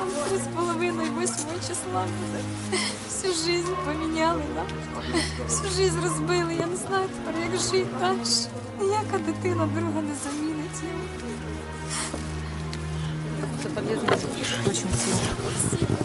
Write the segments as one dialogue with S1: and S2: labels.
S1: Три з половиною восьмого числа буде. Всю жизнь поміняли нам. Всю жизнь розбили. Я не знаю тепер, як жити далі. Ніяка дитина друга не замінить його.
S2: Очень сильно.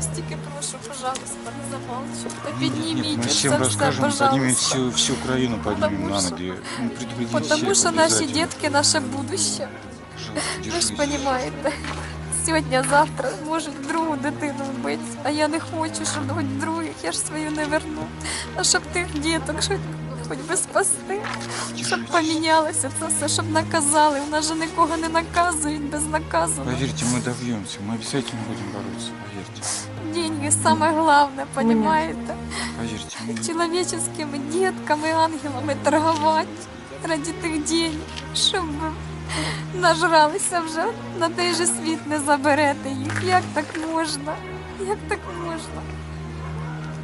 S1: Вас тільки прошу, пожалуйста, не.
S3: Нет,
S1: Підніміть
S3: мы
S1: це все,
S3: расскажем, поднимем
S1: пожалуйста.
S3: всю, всю Украину, поднимем
S1: Потому
S3: на
S1: что-
S3: ноги. Ну, предупредите
S1: Потому
S3: всех
S1: що наші
S3: обязательно.
S1: дітки наше будущее.
S3: Пожалуйста,
S1: Ви ж розумієте, сьогодні, завтра можуть другу дитину вбити, а я не хочу, щоб хоч других, я ж свою не верну. А щоб тих діток хоч, хоч би спасти, щоб помінялося це все, щоб наказали. У нас же нікого не наказують безнаказано.
S3: Поверьте, мы добьемся, мы обязательно будем бороться, поверьте.
S1: Деньги саме головне, розумієте?
S3: Поверьте, мы...
S1: Чоловіческими дітками, ангелами торгувати раді тих денег, щоб ви нажралися вже на той же світ не заберете їх. Як так можна? Як так можна?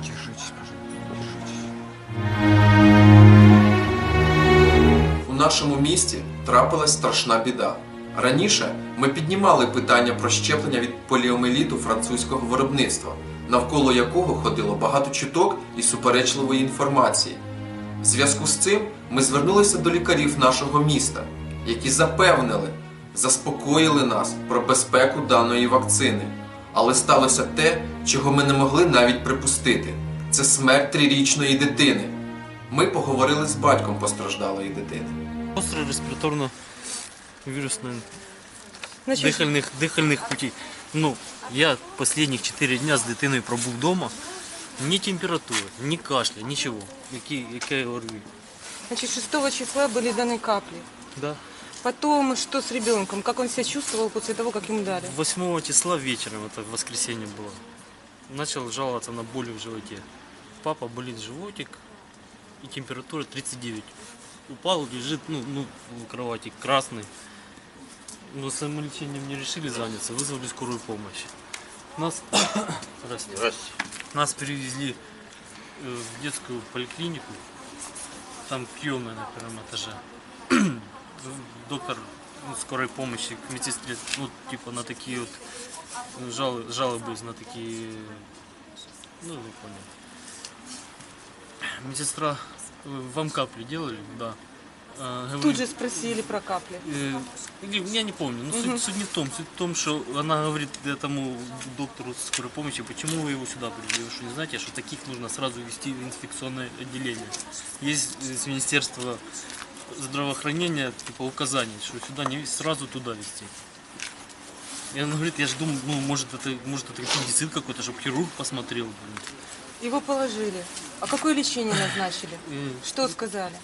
S3: Держитесь, пожалуйста, держитесь.
S4: нашому місті трапилась страшна біда. Раніше ми піднімали питання про щеплення від поліомеліту французького виробництва, навколо якого ходило багато чуток і суперечливої інформації. В зв'язку з цим ми звернулися до лікарів нашого міста, які запевнили, заспокоїли нас про безпеку даної вакцини. Але сталося те, чого ми не могли навіть припустити: це смерть трирічної дитини. Ми поговорили з батьком постраждалої дитини.
S5: Остро респираторно вирусных
S2: Значит,
S5: дихальних, дихальних путей. Ну, я последніх 4 дня з дитиною пробув вдома. Ні температури, ні кашля, нічого. Які, яке ОРВІ.
S2: значит, 6 числа были даны капли.
S5: Да.
S2: Потом что с ребенком? Как он себя чувствовал после того, как ему дали?
S5: 8 числа вечером, это воскресенье было, начал жаловаться на боли в животе. Папа болит животик и температура 39. Упал, лежит ну, ну, в кровати, красный. Но самолечением не решили заняться, вызвали скорую помощь. Нас, Здрасте. Нас перевезли э, в детскую поликлинику, там приемная на первом этаже. Доктор ну, скорой помощи к медсестре, ну, типа на такие вот ну, жалы, жалобы на такие, ну, вы поняли. Медсестра, вам капли делали? Да. А,
S2: Тут
S5: говорит,
S2: же спросили про капли.
S5: Э, я не помню, но суть, суть не в том. Суть в том, что она говорит этому доктору скорой помощи, почему вы его сюда привели, вы что не знаете, что таких нужно сразу вести в инфекционное отделение. Есть э, с Министерства здравоохранения типа указаний, что сюда не сразу туда вести. И она говорит, я же думаю, ну может это может это аппендицит какой-то, чтобы хирург посмотрел. блин.
S2: Его положили. А какое лечение назначили?
S5: Э,
S2: Что сказали?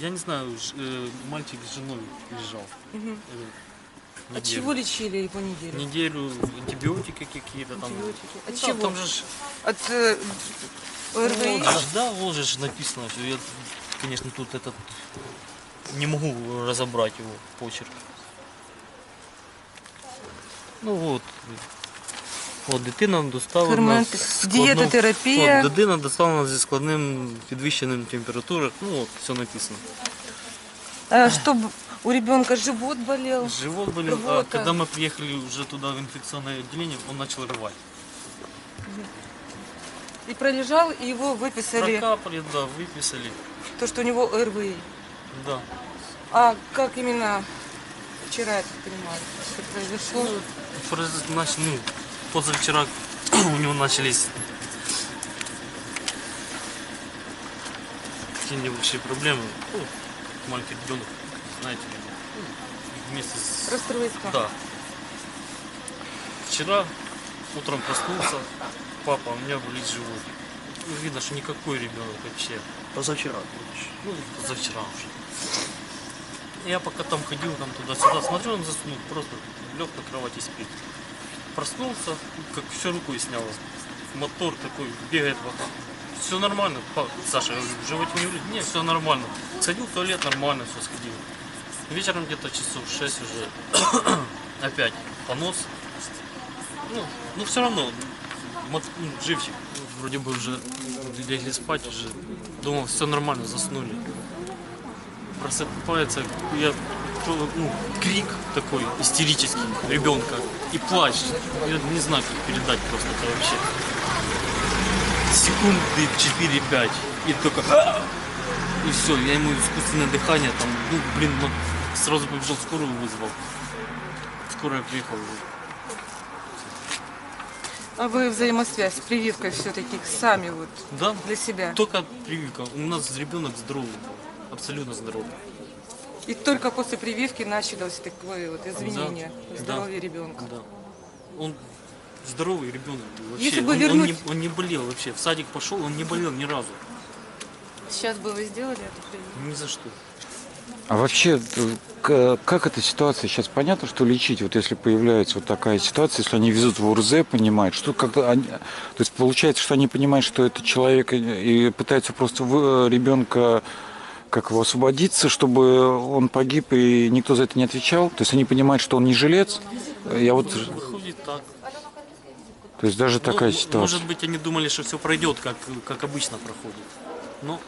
S5: Я не знаю, ж- э, мальчик с женой лежал.
S2: Мгм.
S5: э,
S2: От
S5: неделю.
S2: чего лечили его неделю?
S5: Неделю антибиотики какие-то там.
S2: Антибиотики. От
S5: Ну,
S2: чего?
S5: Там же ж,
S2: От э, ОРВИ?
S5: ж, да, вот же ж написано все. Я, конечно, тут этот не могу разобрать его почерк. Ну вот. От дитина доставлена
S2: Ферменти.
S5: з
S2: Дієтотерапія.
S5: От, дитина доставлена зі складним підвищеним температурою. Ну от, все написано.
S2: А, чтобы у ребенка живот болел.
S5: Живот болел. А
S2: Рвота.
S5: когда мы приехали уже туда в инфекционное отделение, он начал рвать.
S2: И пролежал, и его выписали.
S5: Прокапали, да, выписали.
S2: То, что у него ОРВИ.
S5: Да.
S2: А как именно вчера, я так понимаю, что произошло?
S5: Произош- нач- ну, позавчера у него начались такие небольшие проблемы. Ну, маленький ребенок, знаете, ну, вместе с...
S2: Расстройство.
S5: Да. Вчера утром проснулся, папа, у меня болит живот. Ну, Видно, что никакой ребенок вообще.
S6: Позавчера.
S5: Ну, позавчера уже. Я пока там ходил, там туда-сюда, смотрю, он заснул, просто лег на кровати и спит. Проснулся, как все рукой снял. Мотор такой бегает вокруг. Все нормально. Саша, в животе не болит? Нет, все нормально. Сходил в туалет, нормально все сходил. Вечером где-то часов 6 уже опять понос. Ну, ну все равно, мот- ну, живчик. Вроде бы уже легли спать, уже думал, все нормально, заснули. Просыпается, я ну, крик такой истерический ребенка и плач. Я не знаю, как передать просто это вообще. Секунды 4-5. И только... «А!» И все, я ему искусственное дыхание там, ну, блин, ну, сразу побежал скорую вызвал. Скорая приехала.
S2: А вы взаимосвязь с прививкой все-таки сами вот
S5: Да,
S2: для себя?
S5: только прививка. У нас ребенок здоровый, абсолютно здоровый.
S2: И только после прививки началось такое вот изменение
S5: Да,
S2: в
S5: да.
S2: здоровье ребенка.
S5: Да. Он здоровый ребенок был вообще.
S2: Если бы
S5: он,
S2: вернуть-
S5: он, не, он не болел вообще. В садик пошел, он не болел ни разу.
S2: Сейчас бы вы сделали эту прививку?
S5: Ни за что.
S3: А вообще, как эта ситуация? Сейчас понятно, что лечить, вот если появляется вот такая ситуация, если они везут в УРЗ, понимают, что как-то они, то есть получается, что они понимают, что это человек и, пытаются просто ребенка как его освободиться, чтобы он погиб и никто за это не отвечал. То есть они понимают, что он не жилец. Я вот, то есть даже такая
S5: Ну,
S3: ситуация.
S5: Может быть, они думали, что все пройдет, как, как обычно проходит. Но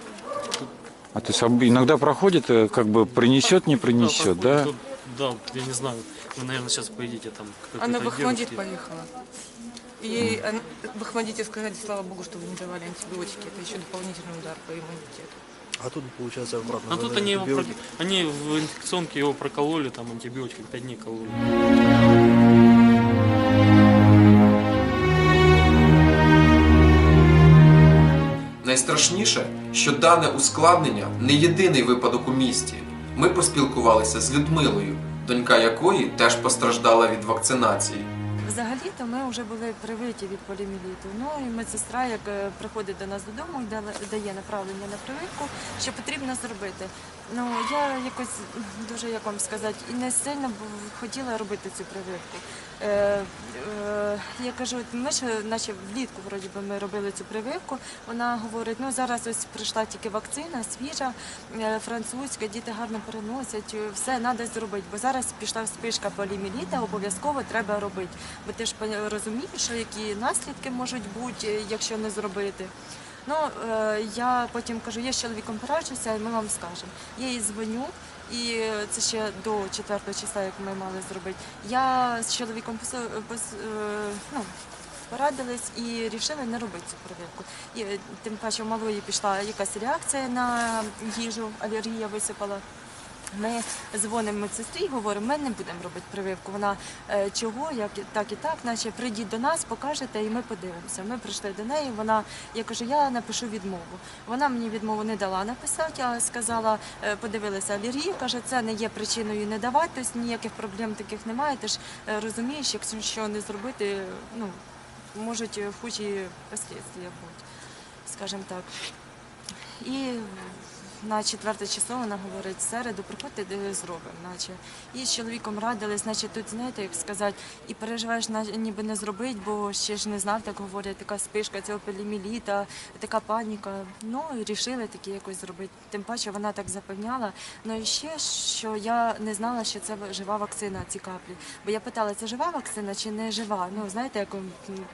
S3: А то есть иногда проходит, э, как бы принесет, не принесет, да?
S5: проходит, Да, я не знаю. Вы, наверное, сейчас поедете там
S2: Она в Ахмадит поехала. И в Ахмадите сказали, слава богу, что вы не давали антибиотики. Это еще дополнительный удар по иммунитету.
S6: А тут, получается, обратно.
S5: А тут они, его про- они в инфекционке его прокололи, там антибиотик 5 дней кололи.
S4: Найстрашніше, що дане ускладнення не єдиний випадок у місті. Ми поспілкувалися з Людмилою, донька якої теж постраждала від вакцинації.
S7: Взагалі-то ми вже були привиті від поліміліту. Ну і медсестра, як е, приходить до нас додому дає направлення на прививку, що потрібно зробити. Ну я якось дуже як вам сказати, і не сильно хотіла робити цю прививку. Е, е, я кажу, ми ще, наче влітку, вроді ми робили цю прививку. Вона говорить, ну зараз ось прийшла тільки вакцина, свіжа, е, французька, діти гарно переносять, е, все треба зробити. Бо зараз пішла спишка поліоміеліта, обов'язково треба робити. Бо ти ж розумієш, що які наслідки можуть бути, е, якщо не зробити. Ну, е, я потім кажу, я з чоловіком пораджуся, і ми вам скажемо. Я їй дзвоню, і це ще до 4 числа, як ми мали зробити. Я з чоловіком пос... пос- е, ну, порадились і рішили не робити цю перевірку. І е, тим паче у малої пішла якась реакція на їжу, алергія висипала. Ми дзвонимо медсестрі і говоримо, ми не будемо робити прививку. Вона е, чого, як так і так, наче прийдіть до нас, покажете, і ми подивимося. Ми прийшли до неї. Вона я кажу, я напишу відмову. Вона мені відмову не дала написати, а сказала, е, подивилася алергію, каже, це не є причиною не давати, тобто ніяких проблем таких немає. Ти ж е, розумієш, якщо не зробити, ну можуть хужі послідствия бути, скажімо так. І на четверте число вона говорить, середу приходьте, зробимо, наче. І з чоловіком радились, значить тут, знаєте, як сказати, і переживаєш, ніби не зробити, бо ще ж не знав, так говорять, така спишка цього поліміліта, така паніка. Ну і рішили такі якось зробити. Тим паче вона так запевняла. Ну і ще, що я не знала, що це жива вакцина, ці каплі. Бо я питала, це жива вакцина чи не жива? Ну, знаєте, як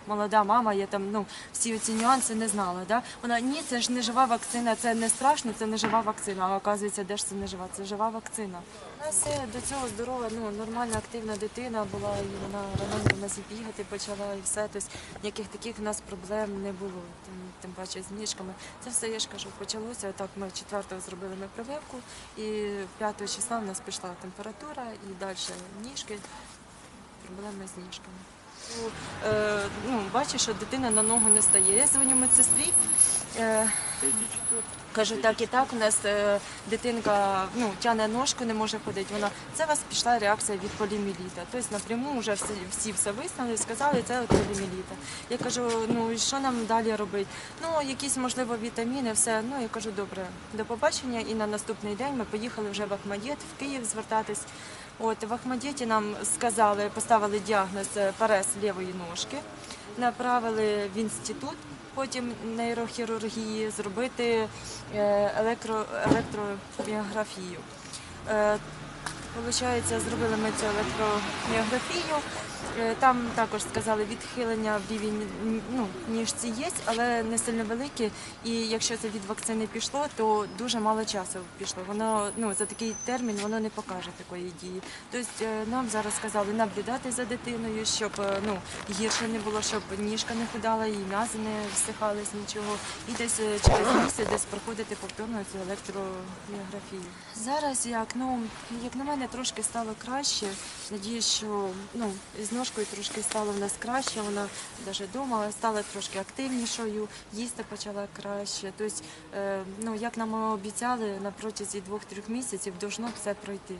S7: молода мама, я там ну, всі ці нюанси не знала. Да? Вона ні, це ж не жива вакцина, це не страшно, це не жива вакцина. А оказується, де ж це не жива? Це жива вакцина. У нас до цього здорова, ну нормальна, активна дитина була, і вона раненько в нас і бігати почала, і все. Тобто ніяких таких у нас проблем не було. Тим, тим паче з ніжками. Це все я ж кажу, почалося. Так, ми 4-го зробили ми прививку, і 5 числа в нас пішла температура, і далі ніжки, проблеми з ніжками. Е, ну, бачу, що дитина на ногу не стає. Я дзвоню медсестрі. Е, Кажу, так і так, у нас е, дитинка ну, тяне ножку, не може ходити. Вона це у вас пішла реакція від поліміліта. Тобто напряму вже всі, всі все визнали, сказали, це від поліміліта. Я кажу, ну і що нам далі робити? Ну, якісь можливо вітаміни, все. Ну я кажу, добре, до побачення. І на наступний день ми поїхали вже в Ахмадєт, в Київ звертатись. От в Ахмадіті нам сказали, поставили діагноз е, парез лівої ножки, направили в інститут потім нейрохірургії зробити е, електро, електроміографію. Е, Получається, зробили ми цю електроміографію. Е, Там також сказали, відхилення в рівень ну, ніжці є, але не сильно велике. І якщо це від вакцини пішло, то дуже мало часу пішло. Воно ну за такий термін воно не покаже такої дії. Тобто е, нам зараз сказали наблюдати за дитиною, щоб е, ну гірше не було, щоб ніжка не худала і м'язи не всихались нічого. І десь через місяць десь проходити повторно цю електроміографію. Зараз як ну як на мене трошки стало краще. Надіюсь, що ну з ножкою трошки стало в нас краще. Вона навіть вдома стала трошки активнішою, їсти почала краще. Тобто, е, ну як нам обіцяли, на протязі двох-трьох місяців должно все пройти.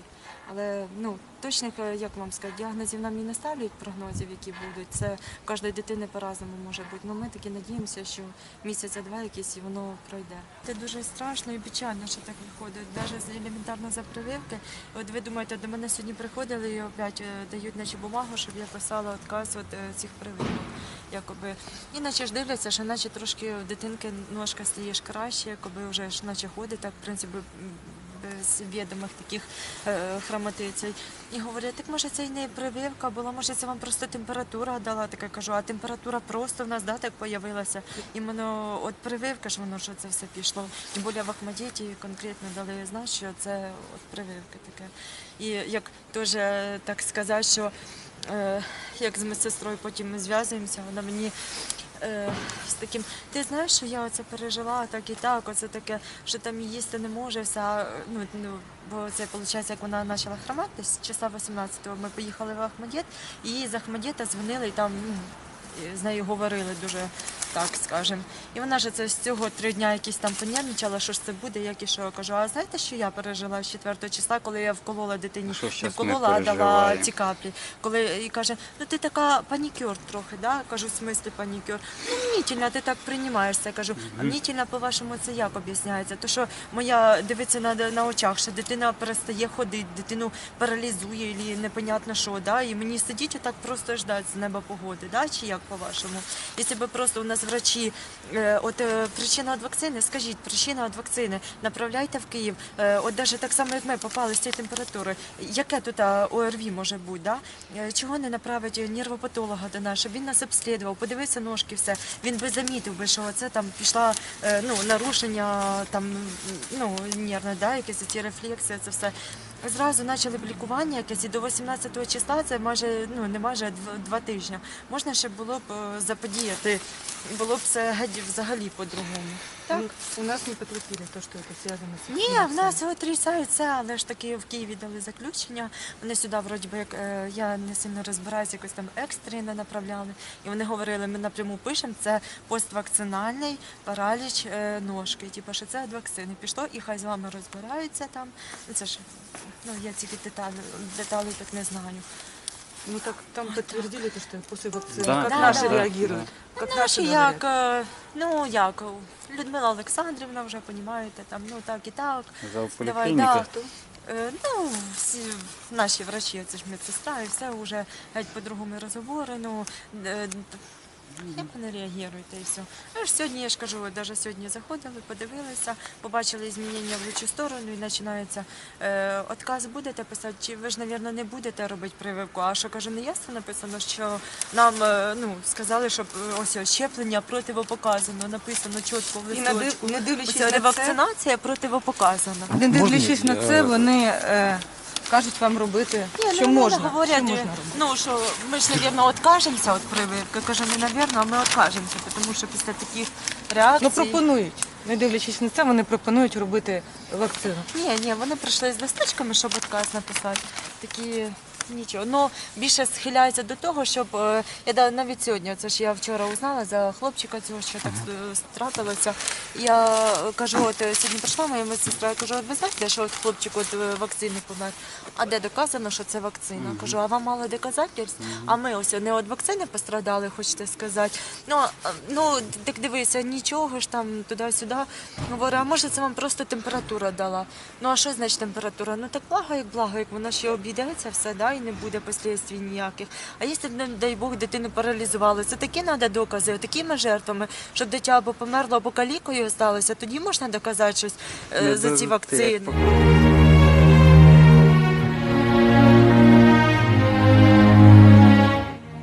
S7: Але ну точних, як вам сказати, діагнозів нам і не ставлять прогнозів, які будуть. Це кожної дитини по-разному може бути. Ну ми таки надіємося, що місяця два якісь і воно пройде. Це дуже страшно і печально, що так виходить. Навіть елементарно за прививки. От ви думаєте, до мене сьогодні приходили і опять е, дають наче бумагу, щоб я писала отказ від е, цих прививок. Якоби. І наче ж дивляться, що наче трошки дитинки ножка стаєш краще, якоби вже ж наче ходить, так в принципі без відомих таких е. І говорять, так може це і не прививка була, може це вам просто температура дала. Так я кажу, а температура просто в нас да, так появилася. Іменно от прививка ж воно, що це все пішло. Тим більше в Ахмадіті конкретно дали знати, що це от прививка таке. І як теж е, так сказати, що е, як з медсестрою потім ми зв'язуємося, вона мені е, з таким, ти знаєш, що я оце пережила так і так, оце таке, що там їсти не може, все, ну, ну, бо це виходить, як вона почала хроматись, числа 18-го ми поїхали в Ахмадіт, і з Ахмадєта дзвонили і там ну, з нею говорили дуже так, скажем. І вона ж це з цього три дня якісь там понервничала, що ж це буде, як і що. Я кажу, а знаєте, що я пережила з 4 числа, коли я вколола дитині,
S3: Що
S7: не
S3: ми
S7: вколола, а дала
S3: переживаємо?
S7: ці каплі. Коли і каже, ну ти така панікюр трохи, да? кажу, в смислі панікюр. Ну, мнітельна, ти так приймаєшся. Я кажу, а мнітельна, по-вашому, це як об'ясняється? То що моя дивиться на, на очах, що дитина перестає ходити, дитину паралізує, і непонятно що, да? і мені сидіть отак просто ждати з неба погоди, да? чи як по-вашому? Якщо б просто у нас врачі, е, от е, причина від вакцини, скажіть, причина від вакцини, направляйте в Київ, е, от навіть так само, як ми попали з цієї температури, яке тут ОРВІ може бути, да? Чого не направить нервопатолога до нас, щоб він нас обслідував, подивився ножки, все, він би замітив би, що це там пішла ну, нарушення там, ну, нервне, да, якісь ці рефлекси, це все. Зразу почали б лікування якесь і до 18 числа, це майже ну не майже два тижні. Можна ще було б е, заподіяти, було б це взагалі по-другому. Так?
S2: У нас не подкрепили то, что это связано с
S7: Ні, в нас отрицають але ж таки в Києві дали заключення. Вони сюди, вроді би, як е, я не сильно розбираюся, якось там екстрено направляли. І вони говорили, ми напряму пишемо, це поствакцинальний параліч е, ножки. Типу, що це від вакцини пішло, і хай з вами розбираються там. Ну це ж ну я тільки деталі, деталей так не знаю.
S2: Ну так там підтвердили, те, що после вакцини.
S3: Да.
S2: як
S7: Да,
S2: наші
S7: да.
S2: реагируют? Как
S7: Ну, наші як, ну як, Людмила Олександрівна вже, розумієте, там, ну так і так.
S3: За
S7: Давай, да. Е, Ну, всі наші врачі, це ж медсестра, і все вже геть по-другому розговори. Ну, як вони реагують і все. Ну, ж сьогодні, я ж кажу, навіть сьогодні заходили, подивилися, побачили змінення в лучшу сторону і починається е, отказ будете писати, чи ви ж, мабуть, не будете робити прививку. А що кажу, не ясно написано, що нам е, ну, сказали, щоб е, ось ось щеплення противопоказано, написано чітко в
S2: І не
S7: листочку.
S2: ди- не дивлячись
S7: Ось
S2: на це-
S7: ревакцинація противопоказана.
S2: Не дивлячись на це, вони е, кажуть вам робити,
S7: Ні,
S2: що
S7: ну,
S2: можна.
S7: говорять,
S2: що можна
S7: е,
S2: робити.
S7: ну що ми ж, мабуть, відкажемося від прививки. Кажу, не навірно, а ми відкажемося, тому що після таких реакцій...
S2: Ну пропонують. Не дивлячись на це, вони пропонують робити вакцину.
S7: Ні, ні, вони прийшли з листочками, щоб відказ написати. Такі нічого. Ну більше схиляються до того, щоб е, я навіть сьогодні, це ж я вчора узнала за хлопчика цього, що так трапилося. Я кажу, от е, сьогодні прийшла моя медсестра, я кажу, от ви знаєте, що от хлопчик от е, вакцини помер. А де доказано, що це вакцина? Кажу, а вам мало доказательств? А ми ось не від вакцини пострадали, хочете сказати. Ну, ну так дивися, нічого ж там туди-сюди. Говорю, а може це вам просто температура дала? Ну а що значить температура? Ну так благо, як благо, як вона ще обійдеться все, да, і не буде послідствій ніяких. А якщо, не дай Бог, дитину паралізували, це такі треба докази, такими жертвами, щоб дитя або померло, або калікою осталося, тоді можна доказати щось е, за ці вакцини.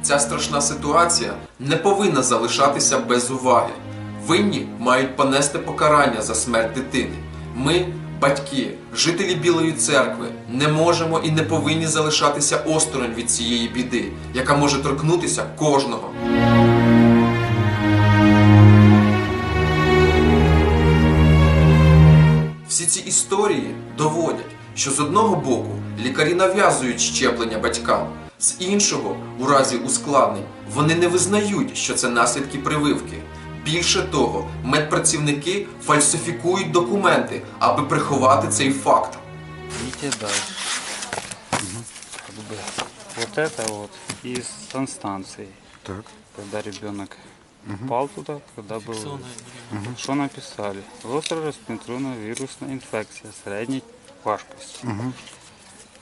S4: Ця страшна ситуація не повинна залишатися без уваги. Винні мають понести покарання за смерть дитини. Ми, батьки, жителі Білої церкви, не можемо і не повинні залишатися осторонь від цієї біди, яка може торкнутися кожного. Всі ці історії доводять, що з одного боку лікарі нав'язують щеплення батькам, з іншого, у разі ускладнень, вони не визнають, що це наслідки прививки. Більше того, медпрацівники фальсифікують документи, аби приховати цей факт.
S8: Идите дальше. Как бы вот это вот из санстанции.
S3: Так.
S8: Когда ребенок упал туда, когда был... Что написали? Гостро-респіративно-вірусна інфекція середньої важкості.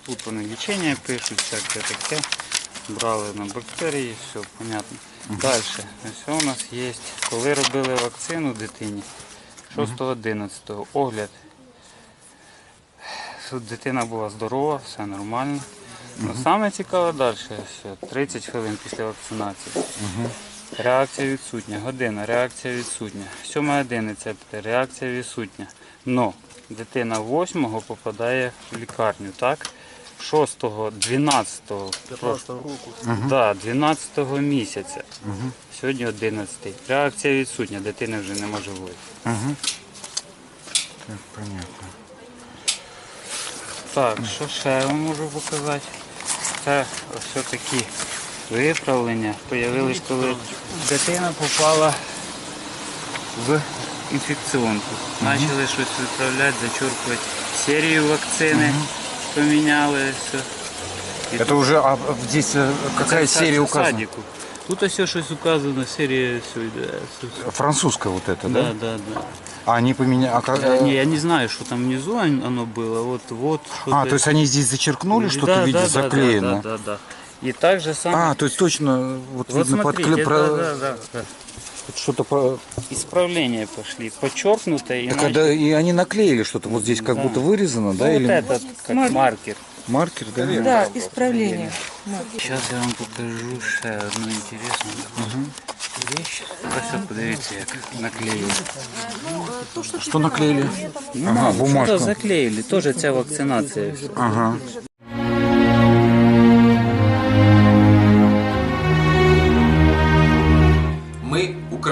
S8: Тут вони лічення пишуть, всяке таке. Брали на бактерії, все понятно. Далі. Ось у нас є, коли робили вакцину дитині 6-11 огляд Тут дитина була здорова, все нормально. Ну, саме цікаве далі, що 30 хвилин після вакцинації. Реакція відсутня, година, реакція відсутня. 7.11 реакція відсутня. Но дитина 8-го попадає в лікарню, так? 6-го, 12-го,
S6: 15 року.
S8: да, 12-го місяця. Сьогодні 11-й. Реакція відсутня, дитини вже нема живої.
S3: Так, понятно.
S8: Так, що ще я вам можу показати? Це ось такі виправлення появились, коли дитина попала в інфекціонку. Почали щось виправляти, зачерпувати серію вакцини, поміняли все. І
S3: Это уже а, здесь э, какая
S8: це
S3: серия
S8: в
S3: указана?
S8: садіку. Тут ось щось указано, серія все йде. все, все.
S3: Французская вот это,
S8: Да,
S3: да?
S8: да, да.
S3: А они поменяли... А, как-
S8: Э, Не, я не знаю, что там внизу он- оно было. Вот, вот что-то.
S3: а, то есть они здесь зачеркнули что-то
S8: Да,
S3: в виде
S8: да, да,
S3: заклеено?
S8: Да, да, да. И так же самое.
S3: А, то есть точно, вот,
S8: вот
S3: видно,
S8: смотрите,
S3: подкле- про-
S8: да, да, да, да.
S3: вот что-то по...
S8: Исправления пошли. Подчеркнуто и
S3: Так, а да, и они наклеили что-то, вот здесь как
S8: Да.
S3: будто вырезано, да,
S8: Ну, вот
S3: или
S8: этот, как маркер.
S3: маркер, да?
S2: Да, исправление.
S8: Сейчас я вам покажу ще одну інтересну таку вещь. Ось от подивіться, як наклеїли.
S3: Что наклеили? Ага,
S8: Що
S3: бумажку.
S8: заклеїли, теж ця вакцинація.
S3: Ага.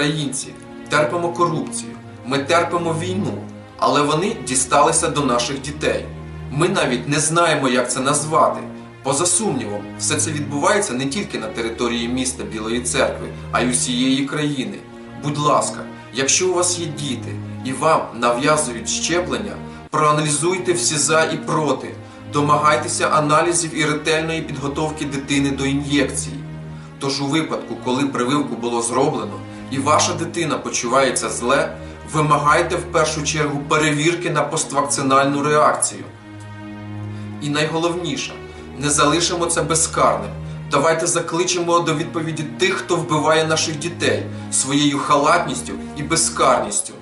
S4: Українці, терпимо корупцію, ми терпимо війну, але вони дісталися до наших дітей. Ми навіть не знаємо, як це назвати. Поза сумнівом, все це відбувається не тільки на території міста Білої церкви, а й усієї країни. Будь ласка, якщо у вас є діти і вам нав'язують щеплення, проаналізуйте всі за і проти, домагайтеся аналізів і ретельної підготовки дитини до ін'єкцій. Тож у випадку, коли прививку було зроблено і ваша дитина почувається зле, вимагайте в першу чергу перевірки на поствакцинальну реакцію. І найголовніше, не залишимо це безкарним. Давайте закличемо до відповіді тих, хто вбиває наших дітей своєю халатністю і безкарністю.